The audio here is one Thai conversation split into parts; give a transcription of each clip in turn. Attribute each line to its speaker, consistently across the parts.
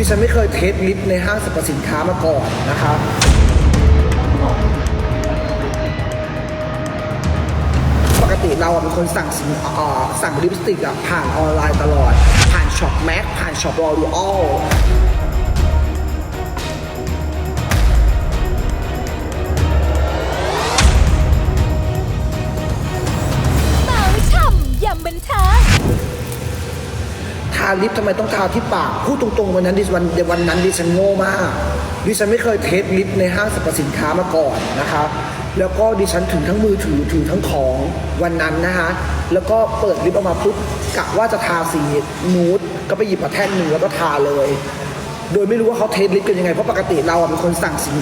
Speaker 1: ดิฉันไม่เคยเทสลิปในห้างสรรพสินค้ามาก่อนนะครับ ปกติเราอะเป็นคนสั่งสินอ่อสั่งลิปสติกอะผ่านออนไลน์ตลอด ผ่านช็อปแม็กผ่านช็อปรอรูออลาลิปทำไมต้องทาที่ปาก พูดตรงๆวันนั้นดิวันวันนั้นดิฉันโง่มาก ดิฉันไม่เคยเทสลิปในห้างสรรพสินค้ามาก่อนนะคะแล้วก็ดิฉันถือทั้งมือถือถือทั้งของวันนั้นนะคะแล้วก็เปิดลิปออกมาปุ๊บกะว่าจะทาสีนูดก็ไปหยิบมาแท่งหนึ่งแล้วก็ทาเลย โดยไม่รู้ว่าเขาเทสลิปกันยังไง เพราะปกติเราอะเป็นคนสั่งสิน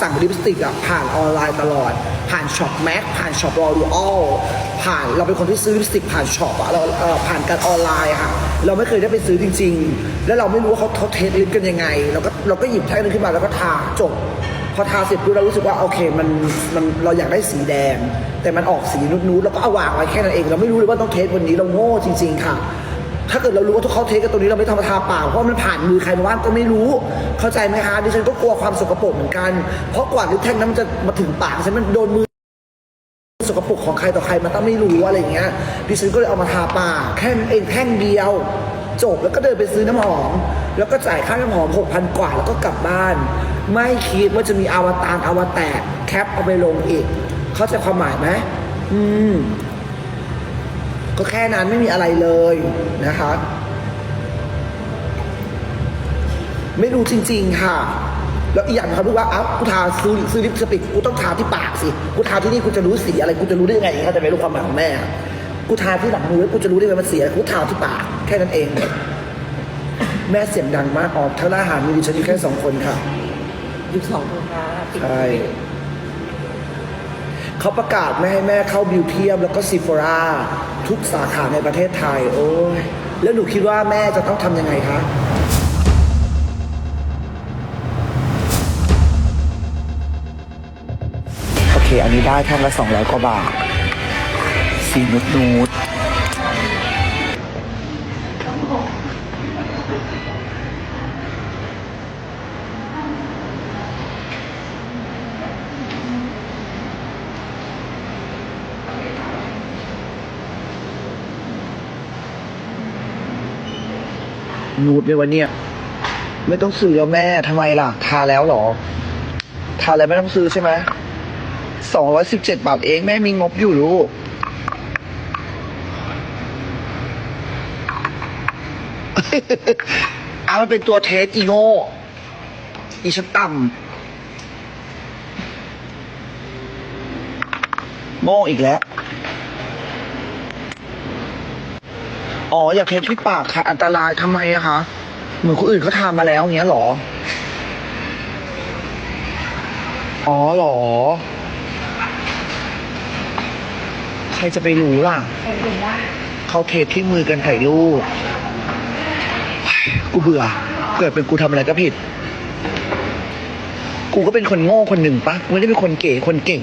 Speaker 1: สั่งลิปสติกอะผ่านออนไลน์ตลอด ผ่านช็อปแม็กผ่านช็อปรอรูออลผ่านเราเป็นคนที่ซื้อลิปสติกผ่านช็อปอะเราผ่านการออนไลน์ค่ะเราไม่เคยได้ไปซื้อจริง ๆ แล้วเราไม่รู้ว่าเขาเขาเทสลิปกันยังไงเราก็เราก็หยิบแท่งนึงขึ้นมาแล้วก็ทาจบพอทาเสร็จปุ๊บเรารู้สึกว่าโอเคมันมันเราอยากได้สีแดง แต่มันออกสีนูดๆแล้วก็เอาวางไว้แค่นั้นเอง เราไม่รู้เลยว่าต้องเทสวันนี้เราโง่จริง ๆ ค่ะ ถ้าเกิดเรารู้ว่าทุกเขาเทสกันตรงนี้เราไม่ทำมาทาปากเพราะมันผ่านมือใครมาบ้างก็ไม่รู้ เข้าใจไหมคะดิฉันก็กลัวความสกปรกเหมือนกัน เพราะกว่าลิปแท่งนั้นมันจะมาถึงปากฉันมันโดนมือสกปรกของใครต่อใครมันต้องไม่รู้อะไรอย่างเงี้ยดิฉันก็เลยเอามาทาปากแค่เองแท่งเดียว จบแล้วก็เดินไปซื้อน้ำหอม แล้วก็จ่ายค่าน้ำหอมหกพันกว่าแล้วก็กลับบ้าน ไม่คิดว่าจะมีอวตารอวแตกแคปเอาไปลงอีก เข้าใจความหมายไหมอืม ก็แค่นั้นไม่มีอะไรเลยนะคะ ไม่รู้จริง ๆ ค่ะ แล้วอีกอย่างเขาดูว่าอ้าวกูทาซื้อซื้อลิปสติกกูต้องทาที่ปากสิกูทาที่นี่กูจะรู้สีอะไรกูจะรู้ได้ยังไงเขาใจะไม่รู้ความหมายของแม่อะกูทาที่หลังมือกูจะรู้ได้ไงมันเสียกูทาที่ปากแค่นั้นเอง แม่เสียงดังมากออกทั้งร้านอาหารมีดิฉันอยู่แค่สองคนค่ะ
Speaker 2: อยู่สองคนค่ะปิด
Speaker 1: ใช่ เขาประกาศไม่ให้แม่เข้าบิวเทียม แล้วก็ซิฟอราทุกสาขาในประเทศไทย โอ้ยแล้วหนูคิดว่าแม่จะต้องทำยังไงคะ โอเค อันนี้ได้แท่งละสองร้อยกว่าบาทสีนุดนูด นูดในวันเนี้ยไม่ต้องซื้อแล้วแม่ทำไมล่ะ ทาแล้วหรอ ทาแล้วไม่ต้องซื้อใช่ไหมสองร้อยสิบเจ็ดบาทเองแม่มีงบอยู่ลูกเอามันเป็นตัวเทสอีโง่อีฉันต่ำโง่อีกแล้ว อ๋ออยากเทสที่ปากค่ะ อันตรายทำไมอะคะเหมือนคนอื่นเขาทำมาแล้วอย่างเงี้ยหรอ อ๋อหรอ ใครจะไปรู้ล่ะ เขาเทที่มือกันถ่ายรูปกูเบื่อ เกิดเป็นกูทำอะไรก็ผิด กูก็เป็นคนโง่คนหนึ่งปะไม่ได้เป็นคนเก๋คนเก่ง